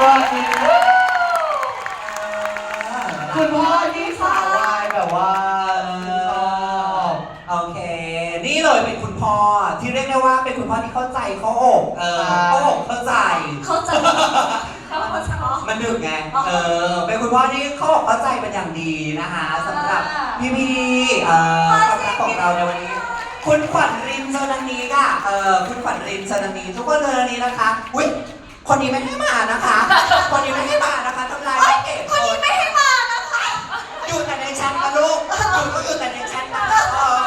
ก็คือคุณพ่อที่สาววายแบบว่าชอบโอเค นี่เลยเป็นคุณพ่อที่เรียกได้ว่าเป็นคุณพ่อที่เข้าใจเข้าอกเออเข้าอกเข้าใจ เข้าใจเข้าใจมันดึกไงอ๋อเออ เป็นคุณพ่อที่เข้าอกเข้าใจเป็นอย่างดีนะคะสำหรับพี่พี่ๆเอ่อความรักของเราในวันนี้ คุณขวัญรินเจอนันนี้ค่ะเออคุณขวัญรินเจอนันนี้ทุกคนเลยนี้นะคะ อุ้ย คนนี้ไม่ให้มานะคะ คนนี้ไม่ให้มานะคะทำลายไม่เก็บคนนี้ไม่ให้มานะคะ อยู่แต่ในแชทนะลูกอยู่ก็อยู่แต่ในแชทนะเออ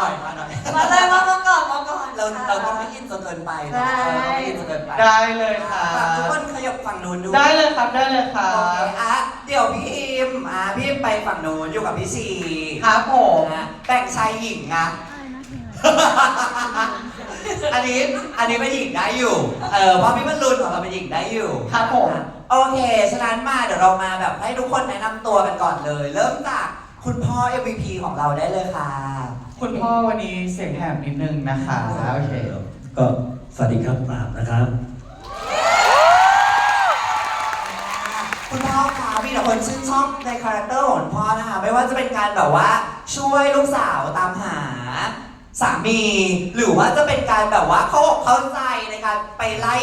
ปล่อยมาหน่อยมาเลยมามาก่อนมาก่อนเราเราต้องไม่อินจนเกินไปเนอะเออเราไม่อินจนเกินไปได้เลยค่ะ ฝากทุกคนขยับฝั่งนู้นดูได้เลยครับ ได้เลยครัโอเคบ อะเดี๋ยวพี่อิมอะพี่อิมไปฝั่งนู้นอยู่กับพี่ชีครับผม นะแบ่งชายหญิงนะอัน นี้อันนี้เป็นหญิงได้อยู่ เออเพราะพี่บรรลุนของเราเป็นหญิงได้อยู่ครับผม โอเค ฉะนั้นมาเดี๋ยวเรามาแบบให้ทุกคนแนะนำตัวกันก่อนเลย เริ่มจากคุณพ่อ MVP ของเราได้เลยค่ะ คุณพ่อวันนี้เสียงแหบนิดนึงนะคะโอเค ก็สวัสดีครับปราบนะครับ คุณพ่อคะมีแต่คนชื่นชอบในคาแรคเตอร์ของคุณพ่อนะคะ ไม่ว่าจะเป็นการแบบว่าช่วยลูกสาวตามหา สามี หรือว่าจะเป็นการแบบว่าเข้าอกเข้าใจในการไปไล่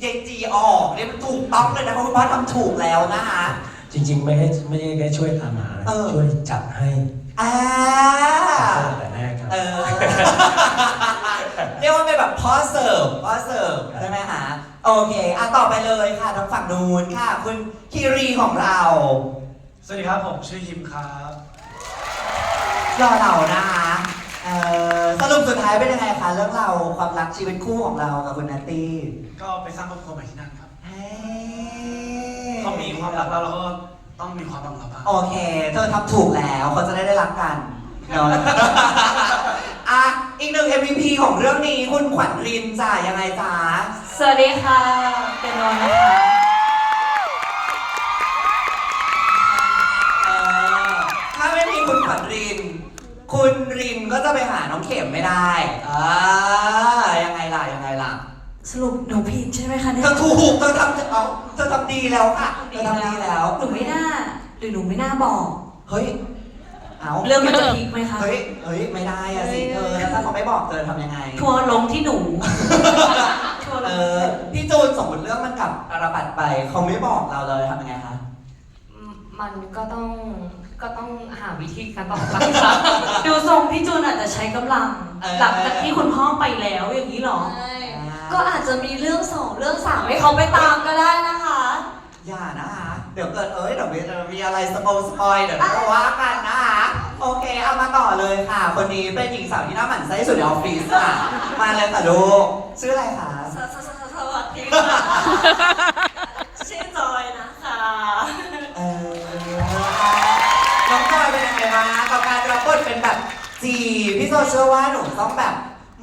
เยนจีออกเนี่ยมันถูกต้องเลยนะเพราะคุณพ่อทำถูกแล้วนะคะ จริง ๆ ไม่ให้ไม่ได้แค่ช่วยตามหานะเออ ช่วยจัดให้อ่า ตั้งแต่แรกครับ เออ เรียกว่าเป็นแบบพ่อเสิร์ฟพ่อเสิร์ฟใช่ไหมคะโอเคอะต่อไปเลยค่ะทางฝั่งนู้นค่ะ คุณคีรีของเราสวัสดีครับ ผมชื่อยิมครับรอเรานะคะ เอ่อสรุปสุดท้ายเป็นยังไงคะเรื่องเราวความรักชีวิตคู่ของเรากับคุณนัตตี้ก็ไปสร้างครอบครัวใหม่ที่นั่นครับเฮ้ยเขามีความรักแล้วเราก็ต้องมีความรักเราบ้าง โอเค เธอทำถูกแล้วเขาจะได้ได้รักกันเนาะ อะอีกหนึ่ง MVP ของเรื่องนี้คุณขวัญรินจ้ายังไงจ้า สวัสดีค่ะ เป็นนนท์นะคะ คุณรินก็จะไปหาน้องเข็มไม่ได้อ่ายังไงล่ะยังไงล่ะสรุปหนูผิดใช่ไหมคะเนี่เธยอถูกเธอทำเอาเธอทำดีแล้วค่ะเธอทำดีแล้ว หนูไม่น่า หรือหนูไม่น่าบอก เฮ้ย เอาเรื่องมันจะพลิกไหมคะ เฮ้ยเฮ้ยไม่ได้อะสิเธอแล้วถ้าเขาไม่บอกเธอทำยังไง ทัวร์ลงที่หนู ทัวร์ลเองอพี่จูนสมมติเรื่องมันกับอาราบัตไป เขาไม่บอกเราเลยทำยังไงคะ มันก็ต้อง ก็ต้องหาวิธีการต่อไปค่ะ ดูทรงพี่จูนอาจจะใช้กำลัง เออ หลังจากที่คุณพ่อไปแล้วอย่างนี้เหรอก็อาจจะมีเรื่องสองเรื่องสามให้เขาไปตามก็ได้นะคะ อย่านะคะ เดี๋ยวเกิดเอ้ยเดี๋ยวมีมีอะไรสปอยสปอยเดี๋ยวเราว่ากันนะคะโอเคเอามาต่อเลยค่ะ คนนี้เป็นหญิงสาวที่น่าหมั่นไส้ที่สุดในออฟฟิศค่ะ มาเลยค่ะลูกชื่ออะไรคะสสสสวัสดีค่ะ ชื่อจอยนะ พี่โซเชื่อว่าหนูต้องแบบ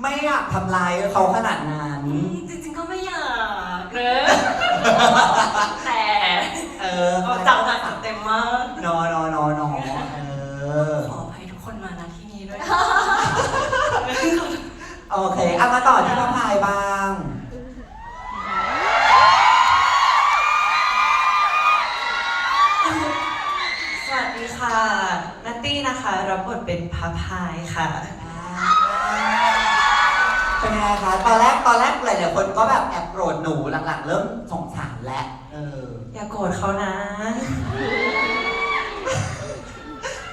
ไม่อยากทำลายเขาขนาดนั้น จริงๆก็ไม่อยากเลยแต่เออจังหวะเต็มมากนอนอนอนอเออ ขออภัยทุกคนมาณที่นี้ด้วยโอเคเอามาต่อที่น้องพายบ้าง สวัสดีค่ะนัตตี้นะคะ รับบทเป็นพาพายค่ะ เป็นไงคะตอนแรกตอนแรกหลายๆคนก็แบบแอบโกรธหนูหลังๆ เริ่มสงสารแล้วเอออย่าโกรธเขานะ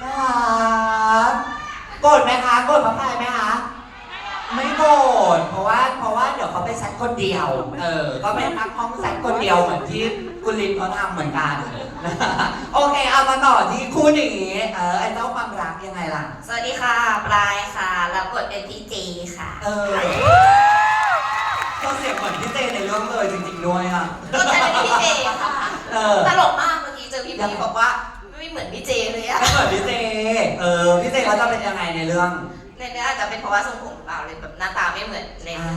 น่ารักโกรธไหมคะโกรธพระพายไหมคะไม่โกรธเพราะว่าเพราะว่าเดี๋ยวเขาไปแซดคนเดียว เออ ก็ไปพักห้องแซดคนเดียวเหมือนที่กุลินเขาทำเหมือนกันโอเคเอามาต่อที่คู่นี้เออไอ้เจ้าความรักยังไงล่ะ สวัสดีค่ะ ปลายค่ะรับบท เป็นพี่เจค่ะ เออเขาเสียงเหมือนพี่เจในเรื่องเลยจริงๆด้วยอะ ก็จะเป็นพี่เจค่ะเออ ตลกมากเมื่อกี้เจอพี่พีบอกว่าไม่เหมือนพี่เจเลยอะไม่เหมือนพี่เจ เออ พี่เจเขาจะเป็นยังไงในเรื่อง ในเนี้ยอาจจะเป็นเพราะว่าทรงผมเราเลยแบบหน้าตาไม่เหมือนในอ่า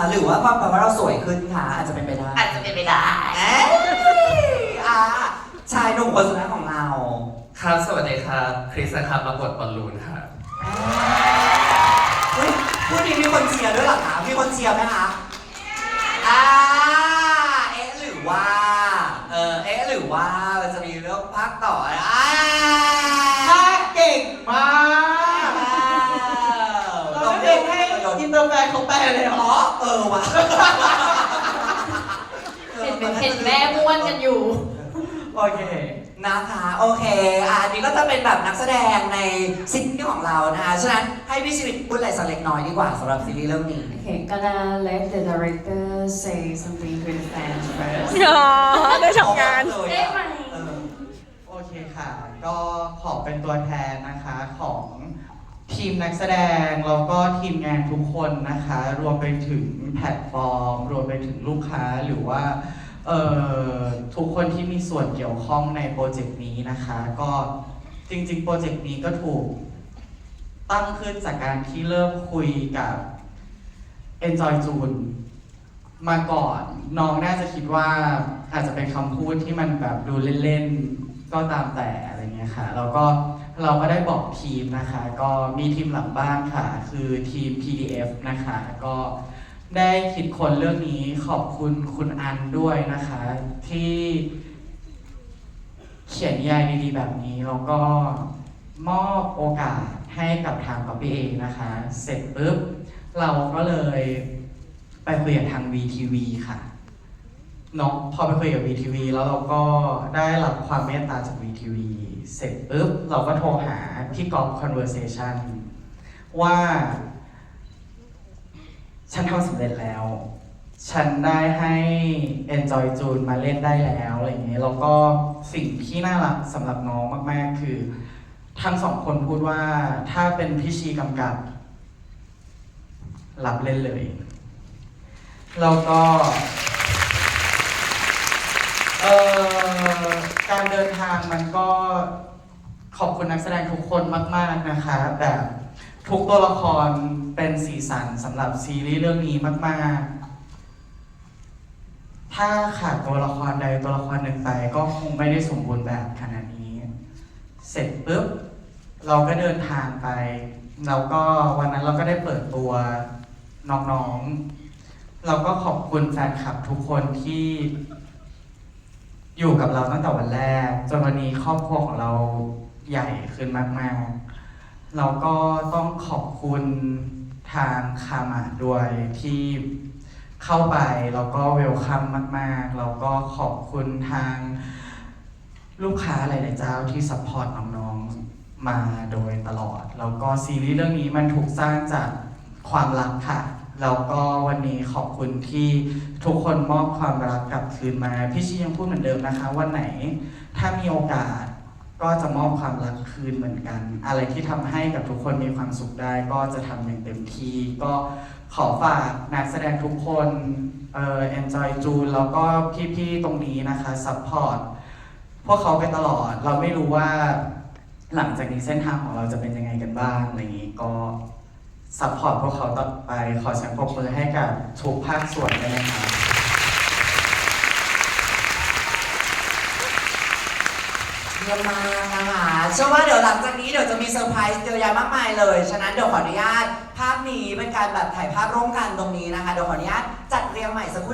อะไรหรือว่าความแปลว่าเราสวยขึ้นค่ะ อาจจะเป็นไปได้อาจจะเป็นไปได้เอ้ยอ่าชายหนุ่มคนสุดท้ายของเรา ครับ สวัสดีครับ คริสนะครับรับบทบอลลูนครับเฮ้ย พูดดีมีคนเชียร์ด้วยเหรอคะมีคนเชียร์ไหมคะอ่าเอ๊ะหรือว่า เออเอ๊ะหรือว่ามันจะมีเรื่องภาคต่อนะอ่าภาคเก่งมากเราอนไม่เป็นี้นให้อินเตอร์แฟนเขาแปลเลยเหรอเออวะเห็นเห็นแม่ม้วนกันอยู่ โอเค นะคะโอเคอะอันนี้ก็จะเป็นแบบนักแสดงในซีรีส์ของเรานะคะฉะนั้นให้พี่ชีวิตพูดอะไรสักเล็กน้อยดีกว่าสำหรับซีรีส์เรื่องนี้ Okay, gonna let the director say something to the fans first. อ๋อได้ทำงาน เลยได้อะไหมเออโอเคค่ะ ก็ขอเป็นตัวแทนนะคะของทีมนักแสดง แล้วก็ทีมงานทุกคนนะคะ รวมไปถึงแพลตฟอร์ม รวมไปถึงลูกค้าหรือว่า เอ่อทุกคนที่มีส่วนเกี่ยวข้องในโปรเจกต์นี้นะคะ ก็จริงๆ โปรเจกต์นี้ก็ถูกตั้งขึ้นจากการที่เริ่มคุยกับ Enjoy June มาก่อนน้องน่าจะคิดว่าอาจจะเป็นคำพูดที่มันแบบดูเล่นๆ ก็ตามแต่อะไรเงี้ยค่ะ แล้วก็เราก็ได้บอกทีมนะคะ ก็มีทีมหลังบ้านค่ะ คือทีม PDF นะคะ ก็ ได้คิดคนเรื่องนี้ขอบคุณคุณอันด้วยนะคะ ที่เขียนนิยายดีๆแบบนี้แล้วก็มอบโอกาสให้กับทางป๊อปปี้เองนะคะ เสร็จปุ๊บ เราก็เลยไปคุยกับทาง VTV ค่ะเนาะพอไปคุยกับ VTV แล้วเราก็ได้รับความเมตตาจาก VTV เสร็จปุ๊บ เราก็โทรหาพี่กอล์ฟ conversation ว่า ฉันทำสำเร็จแล้ว ฉันได้ให้ Enjoy June มาเล่นได้แล้วอะไรอย่างเงี้ยแล้วก็สิ่งที่น่ารักสำหรับน้องมากๆ คือทั้งสองคนพูดว่าถ้าเป็นพี่ชีกำกับรับเล่นเลย แล้วก็เอ่อการเดินทางมันก็ขอบคุณนักแสดงทุกคนมาก ๆ นะคะแบบ ทุกตัวละครเป็นสีสันสำหรับซีรีส์เรื่องนี้มาก ๆ ถ้าขาดตัวละครใดตัวละครหนึ่งไป ก็คงไม่ได้สมบูรณ์แบบขนาดนี้ เสร็จปุ๊บเราก็เดินทางไปแล้วก็วันนั้นเราก็ได้เปิดตัวน้องๆ เราก็ขอบคุณแฟนคลับทุกคนที่อยู่กับเราตั้งแต่วันแรกจนวันนี้ครอบครัวของเราใหญ่ขึ้นมาก ๆ เราก็ต้องขอบคุณทางคามาด้วยที่เข้าไปแล้วก็เวลคัมมาก ๆ แล้วก็ขอบคุณทางลูกค้าหลาย ๆ เจ้าที่ซัพพอร์ตน้อง ๆ มาโดยตลอด แล้วก็ซีรีส์เรื่องนี้มันถูกสร้างจากความรักค่ะ แล้วก็วันนี้ขอบคุณที่ทุกคนมอบความรักกลับคืนมา พี่ชียังพูดเหมือนเดิมนะคะ วันไหนถ้ามีโอกาส ก็จะมอบความรักคืนเหมือนกัน อะไรที่ทำให้กับทุกคนมีความสุขได้ ก็จะทำอย่างเต็มที่ ก็ขอฝากนักแสดงทุกคนเอ่อ enjoy June แล้วก็พี่ๆตรงนี้นะคะ support พวกเขาไปตลอด เราไม่รู้ว่าหลังจากนี้เส้นทางของเราจะเป็นยังไงกันบ้างอะไรอย่างนี้ก็ซัพพอร์ตพวกเขาต่อไป ขอเสียงปรบมือให้กับทุกภาคส่วนด้วยนะครับ เยี่ยมมากนะคะเชื่อว่าเดี๋ยวหลังจากนี้เดี๋ยวจะมีเซอร์ไพรส์เยอะแยะมากมายเลย ฉะนั้นเดี๋ยวขออนุญาต ภาพนี้เป็นการแบบถ่ายภาพร่วมกันตรงนี้นะคะ เดี๋ยวขออนุญาตจัดเรียงใหม่สักครู่